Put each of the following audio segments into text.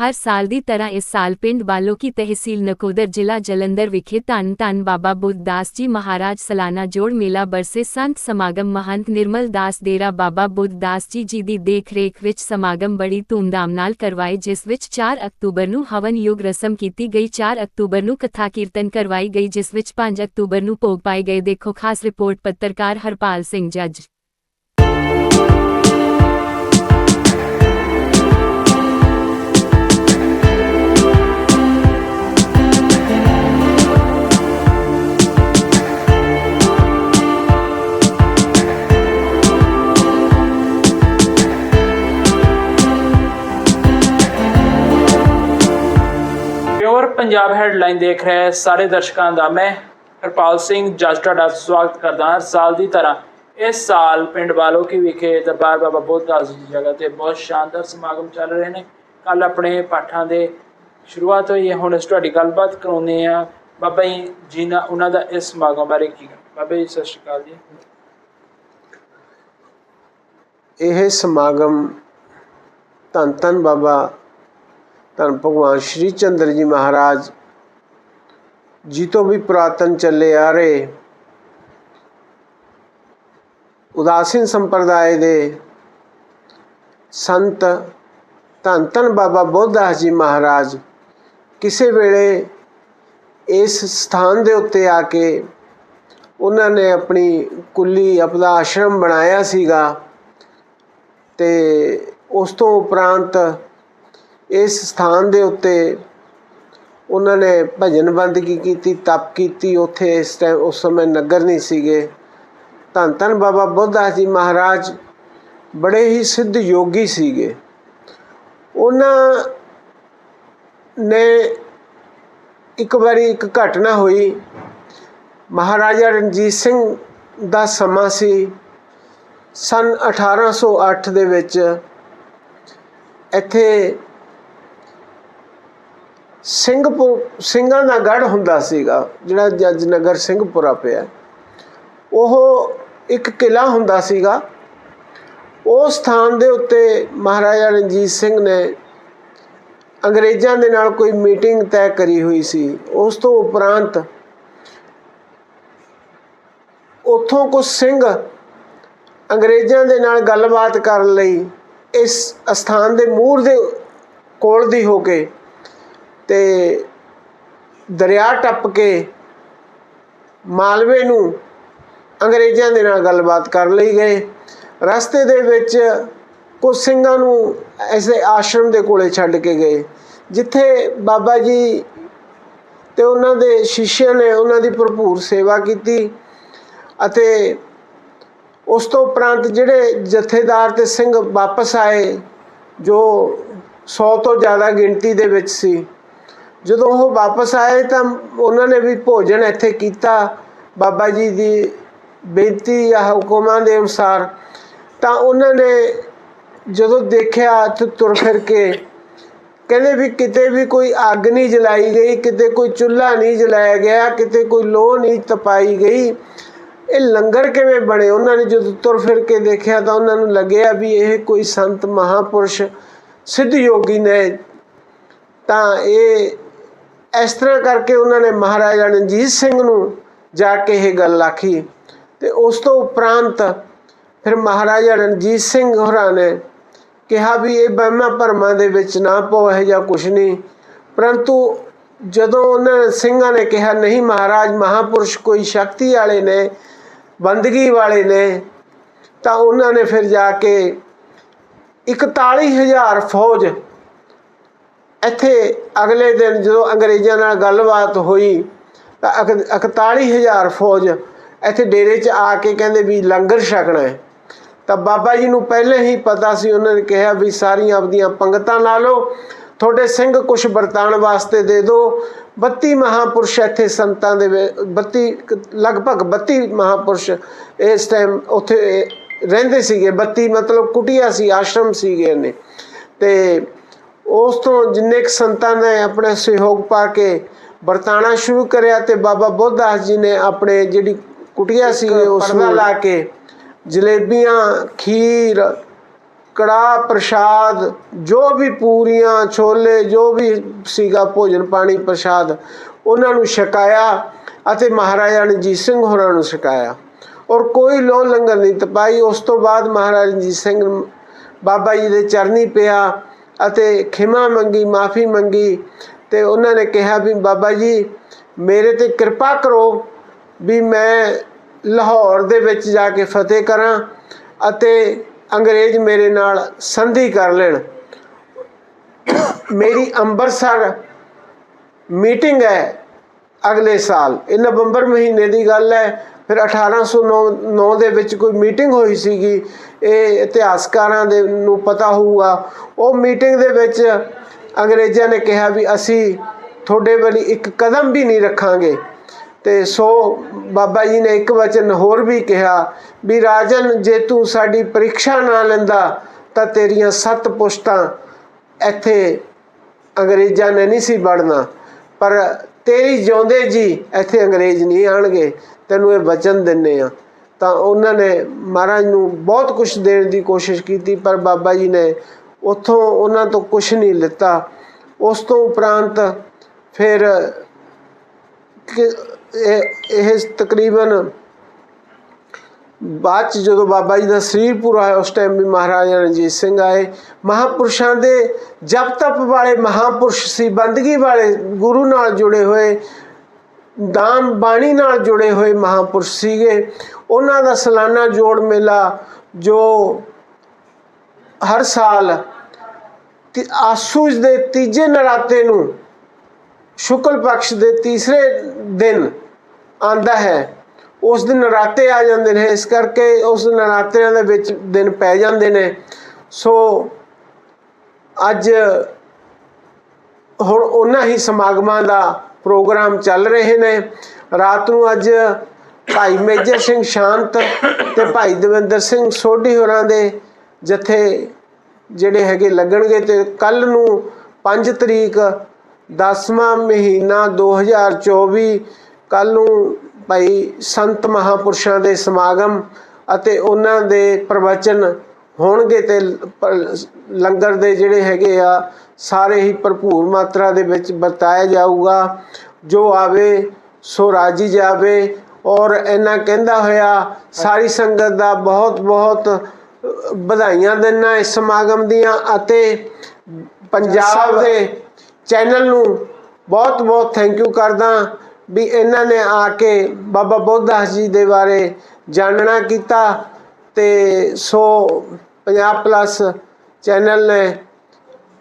ਹਰ ਸਾਲ ਦੀ ਤਰ੍ਹਾਂ ਇਸ ਸਾਲ ਪਿੰਡ ਬਾਲੋਕੀ ਤਹਿਸੀਲ ਨਕੋਦਰ ਜ਼ਿਲ੍ਹਾ ਜਲੰਧਰ ਵਿਖੇ ਧੰਨ ਧੰਨ ਬਾਬਾ ਬੁੱਧਦਾਸ ਜੀ ਮਹਾਰਾਜ ਸਾਲਾਨਾ ਜੋੜ ਮੇਲਾ ਬਰਸੇ ਸੰਤ ਸਮਾਗਮ ਮਹੰਤ ਨਿਰਮਲ ਦਾਸ ਡੇਰਾ ਬਾਬਾ ਬੁੱਧਦਾਸ ਜੀ ਜੀ ਦੀ ਦੇਖ-ਰੇਖ ਵਿੱਚ ਸਮਾਗਮ ਬੜੀ ਧੂਮਧਾਮ ਨਾਲ ਕਰਵਾਏ, ਜਿਸ ਵਿੱਚ 4 ਅਕਤੂਬਰ ਨੂੰ ਹਵਨ ਯੁਗ ਰਸਮ ਕੀਤੀ ਗਈ 4 ਅਕਤੂਬਰ ਨੂੰ ਕਥਾ ਕੀਰਤਨ ਕਰਵਾਈ ਗਈ ਜਿਸ ਵਿੱਚ 5 ਅਕਤੂਬਰ ਨੂੰ ਭੋਗ ਪਾਏ ਗਏ। ਦੇਖੋ, ਖਾਸ ਰਿਪੋਰਟ ਪੱਤਰਕਾਰ ਹਰਪਾਲ ਸਿੰਘ, ਜੱਜ ਪੰਜਾਬ ਹੈਡਲਾਈਨ ਦੇਖ ਰਹੇ ਸਾਰੇ ਦਰਸ਼ਕਾਂ ਦਾ। ਮੈਂ ਹਰਪਾਲ ਸਿੰਘ ਜੱਜ ਤੁਹਾਡਾ ਸਵਾਗਤ ਕਰਦਾ ਹਰ ਸਾਲ ਦੀ ਤਰ੍ਹਾਂ ਇਸ ਸਾਲ ਪਿੰਡ ਵਾਲੋ ਕੀ ਵਿਖੇ ਦਰਬਾਰ ਬਾਬਾ ਬੋਧਦਾਸ ਜੀ ਦੀ ਜਗ੍ਹਾ ਤੇ ਬਹੁਤ ਸ਼ਾਨਦਾਰ ਸਮਾਗਮ ਚੱਲ ਰਹੇ ਨੇ। ਕੱਲ ਆਪਣੇ ਪਾਠਾਂ ਦੇ ਸ਼ੁਰੂਆਤ ਹੋਈ ਹੈ। ਹੁਣ ਅਸੀਂ ਤੁਹਾਡੀ ਗੱਲਬਾਤ ਕਰਾਉਂਦੇ ਆ ਬਾਬਾ ਜੀ ਜੀ ਨਾਲ ਉਹਨਾਂ ਦਾ ਇਸ ਸਮਾਗਮ ਬਾਰੇ ਕੀ ਬਾਬਾ ਜੀ, ਸਤਿ ਸ਼੍ਰੀ ਅਕਾਲ ਜੀ। ਇਹ ਸਮਾਗਮ ਧੰਨ ਧੰਨ ਬਾਬਾ ਧੰਨ ਭਗਵਾਨ ਸ਼੍ਰੀ ਚੰਦਰ ਜੀ ਮਹਾਰਾਜ ਜੀ ਤੋਂ ਵੀ ਪੁਰਾਤਨ ਚੱਲੇ ਆ ਰਹੇ ਉਦਾਸੀਨ ਸੰਪਰਦਾਇ ਦੇ ਸੰਤ ਧੰਨ ਧੰਨ ਬਾਬਾ ਬੋਧਦਾਸ ਜੀ ਮਹਾਰਾਜ ਕਿਸੇ ਵੇਲੇ ਇਸ ਸਥਾਨ ਦੇ ਉੱਤੇ ਆ ਕੇ ਉਹਨਾਂ ਨੇ ਆਪਣੀ ਕੁੱਲੀ, ਆਪਣਾ ਆਸ਼ਰਮ ਬਣਾਇਆ ਸੀਗਾ ਤੇ ਉਸ ਤੋਂ ਉਪਰੰਤ ਇਸ ਸਥਾਨ ਦੇ ਉੱਤੇ ਉਹਨਾਂ ਨੇ ਭਜਨ ਬੰਦਗੀ ਕੀਤੀ, ਤਪ ਕੀਤੀ। ਉੱਥੇ ਇਸ ਟਾਈਮ ਉਸ ਸਮੇਂ ਨਗਰ ਨਹੀਂ ਸੀਗੇ। ਧੰਨ ਧੰਨ ਬਾਬਾ ਬੁੱਧਦਾਸ ਜੀ ਮਹਾਰਾਜ ਬੜੇ ਹੀ ਸਿੱਧ ਯੋਗੀ ਸੀਗੇ। ਉਹਨਾਂ ਨੇ ਇੱਕ ਵਾਰੀ ਇੱਕ ਘਟਨਾ ਹੋਈ। ਮਹਾਰਾਜਾ ਰਣਜੀਤ ਸਿੰਘ ਦਾ ਸਮਾਂ ਸੀ। ਸਨ 1808 ਦੇ ਵਿੱਚ ਇੱਥੇ ਸਿੰਘਪੁਰ ਸਿੰਘਾਂ ਦਾ ਗੜ ਹੁੰਦਾ ਸੀਗਾ, ਜਿਹੜਾ ਜੱਜ ਨਗਰ ਸਿੰਘਪੁਰਾ ਪਿਆ। ਉਹ ਇੱਕ ਕਿਲਾ ਹੁੰਦਾ ਸੀਗਾ। ਉਸ ਸਥਾਨ ਦੇ ਉੱਤੇ ਮਹਾਰਾਜਾ ਰਣਜੀਤ ਸਿੰਘ ਨੇ ਅੰਗਰੇਜ਼ਾਂ ਦੇ ਨਾਲ ਕੋਈ ਮੀਟਿੰਗ ਤੈਅ ਕਰੀ ਹੋਈ ਸੀ। ਉਸ ਤੋਂ ਉਪਰੰਤ ਉੱਥੋਂ ਕੁਝ ਸਿੰਘ ਅੰਗਰੇਜ਼ਾਂ ਦੇ ਨਾਲ ਗੱਲਬਾਤ ਕਰਨ ਲਈ ਇਸ ਸਥਾਨ ਦੇ ਮੂਹਰ ਦੇ ਕੋਲ ਦੀ ਹੋ ਕੇ ਤੇ ਦਰਿਆ ਟੱਪ ਕੇ ਮਾਲਵੇ ਨੂੰ ਅੰਗਰੇਜ਼ਾਂ ਦੇ ਨਾਲ ਗੱਲਬਾਤ ਕਰ ਲਈ ਗਏ। ਰਸਤੇ ਦੇ ਵਿੱਚ ਕੁਝ ਸਿੰਘਾਂ ਨੂੰ ਐਸੇ ਆਸ਼ਰਮ ਦੇ ਕੋਲੇ ਛੱਡ ਕੇ ਗਏ, ਜਿੱਥੇ ਬਾਬਾ ਜੀ ਤੇ ਉਹਨਾਂ ਦੇ ਸ਼ਿਸ਼ਿਆਂ ਨੇ ਉਹਨਾਂ ਦੀ ਭਰਪੂਰ ਸੇਵਾ ਕੀਤੀ ਅਤੇ ਉਸ ਤੋਂ ਉਪਰੰਤ ਜਿਹੜੇ ਜਥੇਦਾਰ ਤੇ ਸਿੰਘ ਵਾਪਸ ਆਏ, ਜੋ 100 ਤੋਂ ਜ਼ਿਆਦਾ ਗਿਣਤੀ ਦੇ ਵਿੱਚ ਸੀ ਜਦੋਂ ਉਹ ਵਾਪਸ ਆਏ ਤਾਂ ਉਹਨਾਂ ਨੇ ਵੀ ਭੋਜਨ ਇੱਥੇ ਕੀਤਾ। ਬਾਬਾ ਜੀ ਦੀ ਬੇਨਤੀ ਜਾਂ ਹੁਕਮਾਂ ਦੇ ਅਨੁਸਾਰ ਤਾਂ ਉਹਨਾਂ ਨੇ ਜਦੋਂ ਦੇਖਿਆ ਤੇ ਤੁਰ ਫਿਰ ਕੇ ਕਹਿੰਦੇ ਵੀ ਕਿਤੇ ਵੀ ਕੋਈ ਅੱਗ ਨਹੀਂ ਜਲਾਈ ਗਈ, ਕਿਤੇ ਕੋਈ ਚੁੱਲ੍ਹਾ ਨਹੀਂ ਜਲਾਇਆ ਗਿਆ, ਕਿਤੇ ਕੋਈ ਲੋਹ ਨਹੀਂ ਤਪਾਈ ਗਈ। ਇਹ ਲੰਗਰ ਕਿਵੇਂ ਬਣੇ? ਉਹਨਾਂ ਨੇ ਜਦੋਂ ਤੁਰ ਫਿਰ ਕੇ ਦੇਖਿਆ ਤਾਂ ਉਹਨਾਂ ਨੂੰ ਲੱਗਿਆ ਵੀ ਇਹ ਕੋਈ ਸੰਤ ਮਹਾਪੁਰਸ਼ ਸਿੱਧ ਯੋਗੀ ਨੇ। ਤਾਂ ਇਹ ਇਸ ਤਰ੍ਹਾਂ ਕਰਕੇ ਉਹਨਾਂ ਨੇ ਮਹਾਰਾਜਾ ਰਣਜੀਤ ਸਿੰਘ ਨੂੰ ਜਾ ਕੇ ਇਹ ਗੱਲ ਆਖੀ ਤੇ ਉਸ ਤੋਂ ਉਪਰੰਤ ਫਿਰ ਮਹਾਰਾਜਾ ਰਣਜੀਤ ਸਿੰਘ ਹੋਰਾਂ ਨੇ ਕਿਹਾ ਵੀ ਇਹ ਬਹਿਮਾਂ ਭਰਮਾਂ ਦੇ ਵਿੱਚ ਨਾ ਪੋ ਇਹ ਜਾਂ ਕੁਛ ਨਹੀਂ। ਪਰੰਤੂ ਜਦੋਂ ਉਹਨਾਂ ਸਿੰਘਾਂ ਨੇ ਕਿਹਾ, ਨਹੀਂ ਮਹਾਰਾਜ, ਮਹਾਪੁਰਸ਼ ਕੋਈ ਸ਼ਕਤੀ ਵਾਲੇ ਨੇ, ਬੰਦਗੀ ਵਾਲੇ ਨੇ, ਤਾਂ ਉਹਨਾਂ ਨੇ ਫਿਰ ਜਾ ਕੇ 41000 ਫੌਜ ਇੱਥੇ ਅਗਲੇ ਦਿਨ ਜਦੋਂ ਅੰਗਰੇਜ਼ਾਂ ਨਾਲ ਗੱਲਬਾਤ ਹੋਈ ਤਾਂ 41000 ਫੌਜ ਇੱਥੇ ਡੇਰੇ 'ਚ ਆ ਕੇ ਕਹਿੰਦੇ ਵੀ ਲੰਗਰ ਛਕਣਾ ਹੈ। ਤਾਂ ਬਾਬਾ ਜੀ ਨੂੰ ਪਹਿਲੇ ਹੀ ਪਤਾ ਸੀ, ਉਹਨਾਂ ਨੇ ਕਿਹਾ ਵੀ ਸਾਰੀਆਂ ਆਪਦੀਆਂ ਪੰਗਤਾਂ ਲਾ ਲਓ, ਤੁਹਾਡੇ ਸਿੰਘ ਕੁਝ ਵਰਤਾਨ ਵਾਸਤੇ ਦੇ ਦਿਓ। 32 ਮਹਾਪੁਰਸ਼ ਇੱਥੇ ਸੰਤਾਂ ਦੇ ਵਿੱਚ 32 ਲਗਭਗ 32 ਮਹਾਪੁਰਸ਼ ਇਸ ਟਾਈਮ ਉੱਥੇ ਰਹਿੰਦੇ ਸੀਗੇ। 32 ਮਤਲਬ ਕੁਟੀਆ ਸੀ, ਆਸ਼ਰਮ ਸੀਗੇ ਨੇ ਤੇ ਉਸ ਤੋਂ ਜਿੰਨੇ ਕੁ ਸੰਤਾਂ ਨੇ ਆਪਣੇ ਸਹਿਯੋਗ ਪਾ ਕੇ ਵਰਤਾਣਾ ਸ਼ੁਰੂ ਕਰਿਆ ਤੇ ਬਾਬਾ ਬੋਧਦਾਸ ਜੀ ਨੇ ਆਪਣੇ ਜਿਹੜੀ ਕੁਟੀਆ ਸੀ ਉਸ ਨੂੰ ਲਾ ਕੇ ਜਲੇਬੀਆਂ ਖੀਰ ਕੜਾ ਪ੍ਰਸ਼ਾਦ ਜੋ ਵੀ ਪੂਰੀਆਂ ਛੋਲੇ ਜੋ ਵੀ ਸੀਗਾ ਭੋਜਨ ਪਾਣੀ ਪ੍ਰਸ਼ਾਦ ਉਹਨਾਂ ਨੂੰ ਛਕਾਇਆ ਅਤੇ ਮਹਾਰਾਜਾ ਰਣਜੀਤ ਸਿੰਘ ਹੋਰਾਂ ਨੂੰ ਛਕਾਇਆ। ਔਰ ਕੋਈ ਲੋ ਲੰਗਰ ਨਹੀਂ ਤਪਾਈ। ਉਸ ਤੋਂ ਬਾਅਦ ਮਹਾਰਾਜਾ ਰਣਜੀਤ ਸਿੰਘ ਬਾਬਾ ਜੀ ਦੇ ਚਰਨੀ ਪਿਆ। ਅਤੇ ਖਿਮਾ ਮੰਗੀ, ਮਾਫੀ ਮੰਗੀ ਤੇ ਉਹਨਾਂ ਨੇ ਕਿਹਾ ਵੀ ਬਾਬਾ ਜੀ, ਮੇਰੇ ਤੇ ਕਿਰਪਾ ਕਰੋ ਵੀ ਮੈਂ ਲਾਹੌਰ ਦੇ ਵਿੱਚ ਜਾ ਕੇ ਫਤਿਹ ਕਰਾਂ ਅਤੇ ਅੰਗਰੇਜ਼ ਮੇਰੇ ਨਾਲ ਸੰਧੀ ਕਰ ਲੈਣ। ਮੇਰੀ ਅੰਮ੍ਰਿਤਸਰ ਮੀਟਿੰਗ ਹੈ ਅਗਲੇ ਸਾਲ। ਇਹ ਨਵੰਬਰ ਮਹੀਨੇ ਦੀ ਗੱਲ ਹੈ। ਫਿਰ 1809 ਦੇ ਵਿੱਚ ਕੋਈ ਮੀਟਿੰਗ ਹੋਈ ਸੀਗੀ, ਇਹ ਇਤਿਹਾਸਕਾਰਾਂ ਦੇ ਨੂੰ ਪਤਾ ਹੋਊਗਾ। ਉਹ ਮੀਟਿੰਗ ਦੇ ਵਿੱਚ ਅੰਗਰੇਜ਼ਾਂ ਨੇ ਕਿਹਾ ਵੀ ਅਸੀਂ ਤੁਹਾਡੇ ਵੱਲ ਇੱਕ ਕਦਮ ਵੀ ਨਹੀਂ ਰੱਖਾਂਗੇ। ਤੇ ਸੋ ਬਾਬਾ ਜੀ ਨੇ ਇੱਕ ਵਚਨ ਹੋਰ ਵੀ ਕਿਹਾ ਵੀ, ਰਾਜਨ, ਜੇ ਤੂੰ ਸਾਡੀ ਪ੍ਰੀਖਿਆ ਨਾ ਲੈਂਦਾ, ਤਾਂ ਤੇਰੀਆਂ ਸੱਤ ਪੁਸ਼ਤਾਂ ਇੱਥੇ ਅੰਗਰੇਜ਼ਾਂ ਨੇ ਨਹੀਂ ਸੀ ਵੜਨਾ ਪਰ ਤੇਰੀ ਜਿਉਂਦੇ ਜੀ ਇੱਥੇ ਅੰਗਰੇਜ਼ ਨਹੀਂ ਆਣਗੇ, ਤੈਨੂੰ ਇਹ ਵਚਨ ਦਿੰਨੇ ਆ। ਤਾਂ ਉਹਨਾਂ ਨੇ ਮਹਾਰਾਜ ਨੂੰ ਬਹੁਤ ਕੁਝ ਦੇਣ ਦੀ ਕੋਸ਼ਿਸ਼ ਕੀਤੀ, ਪਰ ਬਾਬਾ ਜੀ ਨੇ ਉੱਥੋਂ ਉਹਨਾਂ ਤੋਂ ਕੁਝ ਨਹੀਂ ਲਿੱਤਾ। ਉਸ ਤੋਂ ਉਪਰੰਤ ਫਿਰ ਇਹ ਤਕਰੀਬਨ ਬਾਅਦ ਚ ਜਦੋਂ ਬਾਬਾ ਜੀ ਦਾ ਸਰੀਰ ਪੂਰਾ ਹੋਇਆ, ਉਸ ਟਾਈਮ ਵੀ ਮਹਾਰਾਜਾ ਰਣਜੀਤ ਸਿੰਘ ਆਏ। ਮਹਾਪੁਰਸ਼ਾਂ ਦੇ ਜਪ ਤਪ ਵਾਲੇ ਮਹਾਪੁਰਸ਼ ਸੀ, ਬੰਦਗੀ ਵਾਲੇ ਗੁਰੂ ਨਾਲ ਜੁੜੇ ਹੋਏ, ਦਾਨ ਬਾਣੀ ਨਾਲ ਜੁੜੇ ਹੋਏ ਮਹਾਪੁਰਸ਼ ਸੀਗੇ। ਉਹਨਾਂ ਦਾ ਸਾਲਾਨਾ ਜੋੜ ਮੇਲਾ ਜੋ ਹਰ ਸਾਲ ਤੀ- ਆਸੂਜ ਦੇ ਤੀਜੇ ਨਰਾਤੇ ਨੂੰ ਸ਼ੁਕਲ ਪਕਸ਼ ਦੇ ਤੀਸਰੇ ਦਿਨ ਆਂਦਾ ਹੈ। ਉਸ ਦਿਨ ਨਰਾਤੇ ਆ ਜਾਂਦੇ ਨੇ, ਇਸ ਕਰਕੇ ਉਸ ਨਰਾਤਿਆਂ ਦੇ ਵਿੱਚ ਦਿਨ ਪੈ ਜਾਂਦੇ ਨੇ। ਸੋ ਅੱਜ ਹੁਣ ਉਹਨਾਂ ਹੀ ਸਮਾਗਮਾਂ ਦਾ ਪ੍ਰੋਗਰਾਮ ਚੱਲ ਰਹੇ ਨੇ। ਰਾਤ ਨੂੰ ਅੱਜ ਭਾਈ ਮੇਜਰ ਸਿੰਘ ਸ਼ਾਂਤ ਤੇ ਭਾਈ ਦਵਿੰਦਰ ਸਿੰਘ ਸੋਢੀ ਹੋਰਾਂ ਦੇ ਜਥੇ ਜਿਹੜੇ ਹੈਗੇ ਲੱਗਣਗੇ ਤੇ ਕੱਲ ਨੂੰ 5 ਤਰੀਕ 10ਵਾਂ ਮਹੀਨਾ 2024 ਕੱਲ ਨੂੰ ਭਾਈ ਸੰਤ ਮਹਾਪੁਰਸ਼ਾਂ ਦੇ ਸਮਾਗਮ ਅਤੇ ਉਹਨਾਂ ਦੇ ਪ੍ਰਵਚਨ ਹੋਣਗੇ ਤੇ ਲੰਗਰ ਦੇ ਜਿਹੜੇ ਹੈਗੇ ਆ ਸਾਰੇ ਹੀ ਭਰਪੂਰ ਮਾਤਰਾ ਦੇ ਵਿੱਚ ਵਰਤਾਇਆ ਜਾਊਗਾ। ਜੋ ਆਵੇ ਸੋ ਰਾਜੀ ਜਾਵੇ ਔਰ ਇਹਨਾਂ ਕਹਿੰਦਾ ਹੋਇਆ ਸਾਰੀ ਸੰਗਤ ਦਾ ਬਹੁਤ ਬਹੁਤ ਵਧਾਈਆਂ ਦਿੰਦਾ ਇਸ ਸਮਾਗਮ ਦੀਆਂ ਅਤੇ ਪੰਜਾਬ ਦੇ ਚੈਨਲ ਨੂੰ ਬਹੁਤ ਬਹੁਤ ਥੈਂਕ ਯੂ ਕਰਦਾ। ਵੀ ਇਹਨਾਂ ਨੇ ਆ ਕੇ ਬਾਬਾ ਬੋਧਦਾਸ ਜੀ ਦੇ ਬਾਰੇ ਜਾਣਨਾ ਕੀਤਾ ਤੇ ਸੋ ਪੰਜਾਬ ਪਲੱਸ ਚੈਨਲ ਨੇ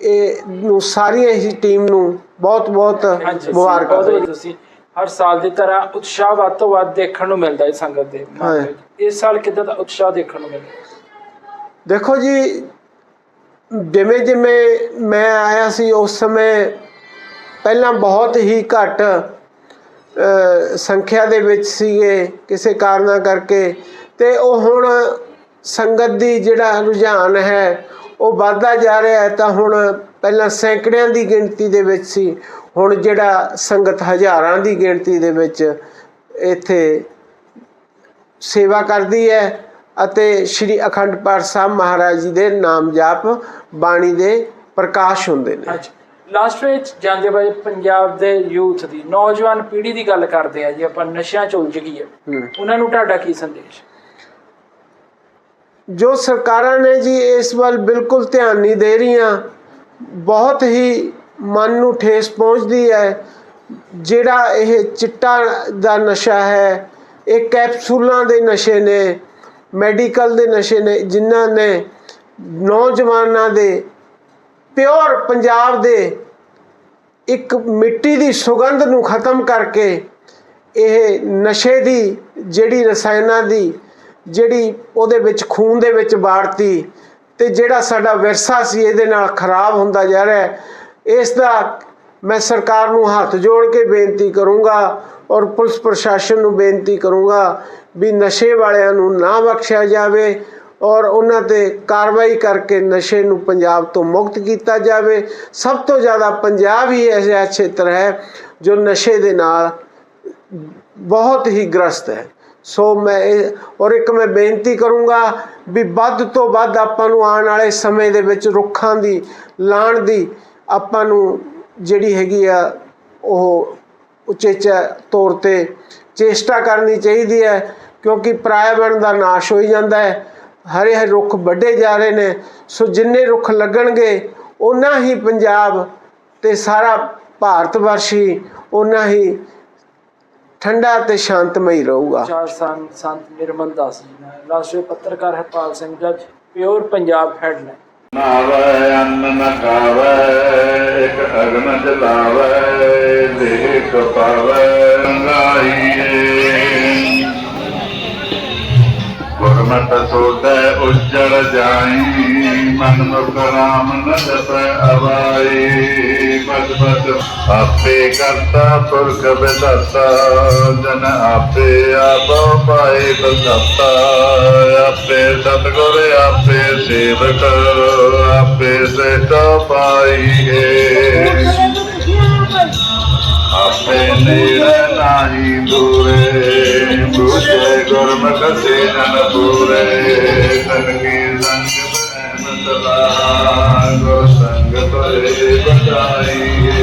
ਇਹ ਨੂੰ ਸਾਰੀਆਂ ਹੀ ਟੀਮ ਨੂੰ ਬਹੁਤ ਬਹੁਤ ਮੁਬਾਰਕਾਂ ਤੁਸੀਂ ਹਰ ਸਾਲ ਦੀ ਤਰ੍ਹਾਂ ਉਤਸ਼ਾਹ ਵੱਧ ਤੋਂ ਵੱਧ ਦੇਖਣ ਨੂੰ ਮਿਲਦਾ ਹੈ ਸੰਗਤ ਦੇ ਹਾਂ। ਇਸ ਸਾਲ ਕਿੱਦਾਂ ਦਾ ਉਤਸ਼ਾਹ ਦੇਖਣ ਨੂੰ ਮਿਲਿਆ? ਦੇਖੋ ਜੀ ਜਿਵੇਂ ਜਿਵੇਂ ਮੈਂ ਆਇਆ ਸੀ ਉਸ ਸਮੇਂ ਪਹਿਲਾਂ ਬਹੁਤ ਹੀ ਘੱਟ ਸੰਖਿਆ ਦੇ ਵਿੱਚ ਸੀਗੇ, ਕਿਸੇ ਕਾਰਨਾਂ ਕਰਕੇ। ਤੇ ਉਹ ਹੁਣ ਸੰਗਤ ਦੀ ਜਿਹੜਾ ਰੁਝਾਨ ਹੈ, ਉਹ ਵੱਧਦਾ ਜਾ ਰਿਹਾ ਹੈ। ਤਾਂ ਹੁਣ ਪਹਿਲਾਂ ਸੈਂਕੜਿਆਂ ਦੀ ਗਿਣਤੀ ਦੇ ਵਿੱਚ ਸੀ, ਹੁਣ ਜਿਹੜਾ ਸੰਗਤ ਹਜ਼ਾਰਾਂ ਦੀ ਗਿਣਤੀ ਦੇ ਵਿੱਚ ਇੱਥੇ ਸੇਵਾ ਕਰਦੀ ਹੈ ਅਤੇ ਸ੍ਰੀ ਅਖੰਡ ਪਾਠ ਸਾਹਿਬ ਮਹਾਰਾਜ ਜੀ ਦੇ ਨਾਮ ਜਾਪ ਬਾਣੀ ਦੇ ਪ੍ਰਕਾਸ਼ ਹੁੰਦੇ ਨੇ। ਲਾਸਟ ਵਿੱਚ ਜਾਂਦੇ ਬਾਈ ਪੰਜਾਬ ਦੇ ਯੂਥ ਦੀ ਨੌਜਵਾਨ ਪੀੜ੍ਹੀ ਦੀ ਗੱਲ ਕਰਦੇ ਆ ਜੀ ਆਪਾਂ ਨਸ਼ਿਆਂ ਚ ਉਲਝ ਗਈ ਹੂੰ। ਉਹਨਾਂ ਨੂੰ ਤੁਹਾਡਾ ਕੀ ਸੰਦੇਸ਼? ਜੋ ਸਰਕਾਰਾਂ ਨੇ ਜੀ ਇਸ ਵੱਲ ਬਿਲਕੁਲ ਧਿਆਨ ਨਹੀਂ ਦੇ ਰਹੀਆਂ ਬਹੁਤ ਹੀ ਮਨ ਨੂੰ ਠੇਸ ਪਹੁੰਚਦੀ ਹੈ। ਜਿਹੜਾ ਇਹ ਚਿੱਟਾ ਦਾ ਨਸ਼ਾ ਹੈ ਇਹ ਕੈਪਸੂਲਾਂ ਦੇ ਨਸ਼ੇ ਨੇ ਮੈਡੀਕਲ ਦੇ ਨਸ਼ੇ ਨੇ ਜਿਨ੍ਹਾਂ ਨੇ ਨੌਜਵਾਨਾਂ ਦੇ ਪਿਓਰ ਪੰਜਾਬ ਦੇ ਇੱਕ ਮਿੱਟੀ ਦੀ ਸੁਗੰਧ ਨੂੰ ਖਤਮ ਕਰਕੇ ਇਹ ਨਸ਼ੇ ਦੀ ਜਿਹੜੀ ਰਸਾਇਣਾਂ ਦੀ ਜਿਹੜੀ ਉਹਦੇ ਵਿੱਚ ਖੂਨ ਦੇ ਵਿੱਚ ਬਾੜਤੀ ਤੇ ਜਿਹੜਾ ਸਾਡਾ ਵਿਰਸਾ ਸੀ ਇਹਦੇ ਨਾਲ ਖਰਾਬ ਹੁੰਦਾ ਜਾ ਰਿਹਾ ਹੈ। ਇਸ ਦਾ ਮੈਂ ਸਰਕਾਰ ਨੂੰ ਹੱਥ ਜੋੜ ਕੇ ਬੇਨਤੀ ਕਰੂੰਗਾ ਔਰ ਪੁਲਿਸ ਪ੍ਰਸ਼ਾਸਨ ਨੂੰ ਬੇਨਤੀ ਕਰੂੰਗਾ ਵੀ ਨਸ਼ੇ ਵਾਲਿਆਂ ਨੂੰ ਨਾ ਬਖਸ਼ਿਆ ਜਾਵੇ ਔਰ ਉਹਨਾਂ ਤੇ ਕਾਰਵਾਈ ਕਰਕੇ ਨਸ਼ੇ ਨੂੰ ਪੰਜਾਬ ਤੋਂ ਮੁਕਤ ਕੀਤਾ ਜਾਵੇ। ਸਭ ਤੋਂ ਜ਼ਿਆਦਾ ਪੰਜਾਬ ਹੀ ਐਸਾ ਖੇਤਰ ਹੈ ਜੋ ਨਸ਼ੇ ਦੇ ਨਾਲ ਬਹੁਤ ਹੀ ਗ੍ਰਸਤ ਹੈ। ਸੋ ਮੈਂ ਇਹ- ਔਰ ਇੱਕ ਮੈਂ ਬੇਨਤੀ ਕਰੂੰਗਾ ਵੀ ਵੱਧ ਤੋਂ ਵੱਧ ਆਪਾਂ ਨੂੰ ਆਉਣ ਵਾਲੇ ਸਮੇਂ ਦੇ ਵਿੱਚ ਰੁੱਖਾਂ ਦੀ, ਲਾਣ ਦੀ ਆਪਾਂ ਨੂੰ ਜਿਹੜੀ ਹੈਗੀ ਆ ਉਹ ਉਚੇਚਾ ਤੌਰ ਤੇ ਚੇਸ਼ਟਾ ਕਰਨੀ ਚਾਹੀਦੀ ਹੈ ਕਿਉਂਕਿ ਪਰਾਇਵਰਣ ਦਾ ਨਾਸ਼ ਹੋਈ ਜਾਂਦਾ ਹੈ। ਹਰੇ ਹਰੇ ਰੁੱਖ ਵੱਡੇ ਜਾ ਰਹੇ ਨੇ। ਸੋ ਜਿੰਨੇ ਰੁੱਖ ਲੱਗਣਗੇ ਉਨਾ ਹੀ ਪੰਜਾਬ ਤੇ ਸਾਰਾ ਭਾਰਤ ਵਰਸ਼ ਉਨਾ ਹੀ ਠੰਡਾ ਤੇ ਸ਼ਾਂਤਮਈ ਰਹੂਗਾ। ਚਾਰ ਸੰਤ ਸੰਤ ਨਿਰਮਲ ਦਾਸ ਜੀ ਨਾਲ ਰਾਸ਼ਟਰੀ ਪੱਤਰਕਾਰ ਹਰਪਾਲ ਸਿੰਘ ਜੱਜ ਪਿਓਰ ਪੰਜਾਬ ਹੈਡਲਾਈਨ। ਨਾਵੈ ਅੰਨ ਨ ਖਾਵੈ ਇਕ ਅਗਨ ਜਲਾਵੈ ਦੇਹ ਕਪਾਵੈ ਰੰਗਾਈਏ। ਗੁਰਮਤਿ ਉਜੜ ਜਾਈ, ਮਨ ਮੁਖ ਰਾਮ ਨ ਜਪੈ ਬਦ ਬਦ ਆਪੇ ਕਰਤਾ ਪੁਰਖ ਵਿਦਾਤਾ ਜਨ ਆਪੇ ਆਪੋ ਪਾਏ ਬਦਾਤਾ। ਆਪੇ ਸਤਿਗੁਰ, ਆਪੇ ਸੇਵਕ, ਆਪੇ ਸੇਠ ਪਾਈਏ ਆਪੇ ਨੇੜੇ ਨਾਹੀ ਦੂਰੇ ਬੁਝੇ ਗੁਰਮੁਖ ਸੇ ਜਨ ਪੂਰੇ ਤਨ ਕੀ ਸੰਗ ਬੈਨ